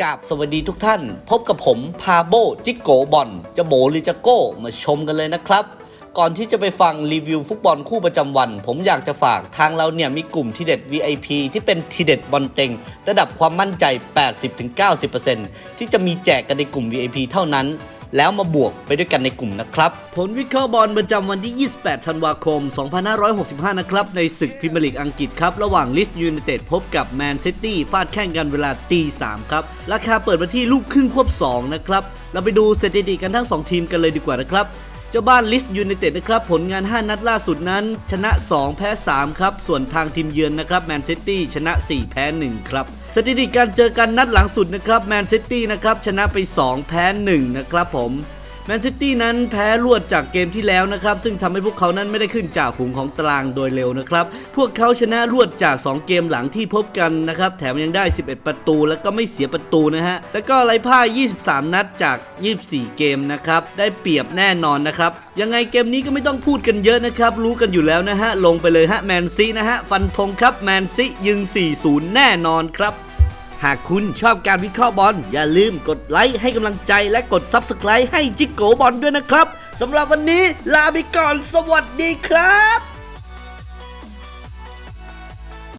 กราบสวัสดีทุกท่าน พบกับผมพาโบจิโกบอลจะโบหรือจะโก้มาชมกันเลยนะครับก่อนที่จะไปฟังรีวิวฟุตบอลคู่ประจำวัน ผมอยากจะฝากทางเราเนี่ยมีกลุ่มทีเด็ด VIP ที่เป็นทีเด็ดบอลเต็ง ระดับความมั่นใจ 80-90%ที่จะมีแจกกันในกลุ่ม VIP เท่านั้น แล้วมาบวกไปด้วยกันในกลุ่มนะครับ ผลวิเคราะห์บอลประจำวันที่ 28 ธันวาคม 2565 นะครับ ในศึกพรีเมียร์ลีกอังกฤษครับ ระหว่างลิสต์ยูไนเต็ดพบกับแมนซิตี้ฟาดแข่งกันเวลาตี3ครับ ราคาเปิดมาที่ลูกครึ่งควบ 2 นะครับ เราไปดูสถิติกันทั้ง 2 ทีมกันเลยดีกว่านะครับ เจ้าบ้านลิสต์ยูไนเต็ดนะครับ ผลงาน 5 นัดล่าสุดนั้น ชนะ 2 แพ้ 3 ครับ ส่วนทางทีมเยือนนะครับแมนเชสเตี้ชนะ 4 แพ้ 1 ครับ สถิติการเจอกันนัดหลังสุดนะครับแมนเชสเตี้นะครับชนะไป 2 แพ้ 1 นะครับผม แมนซิตี้นั้นแพ้รวดจากเกมที่แล้วนะครับ ซึ่งทำให้พวกเขานั้นไม่ได้ขึ้นจากฝูงของตารางโดยเร็วนะครับ พวกเขาชนะรวดจาก 2 เกมหลังที่พบกันนะครับ แถมยังได้ 11 ประตูแล้วก็ไม่เสียประตูนะฮะ แล้วก็ไร้พ่าย 23 นัดจาก 24 เกมนะครับ ได้เปรียบแน่นอนนะครับ ยังไงเกมนี้ก็ไม่ต้องพูดกันเยอะนะครับ รู้กันอยู่แล้วนะฮะ ลงไปเลยฮะแมนซีนะฮะ ฟันธงครับแมนซียิง 4-0 แน่นอนครับ หากคุณชอบการวิเคราะห์บอล อย่าลืมกดไลค์ให้กำลังใจและกด Subscribe ให้จิกโกบอลด้วยนะครับสำหรับวันนี้ลาไปก่อนสวัสดีครับ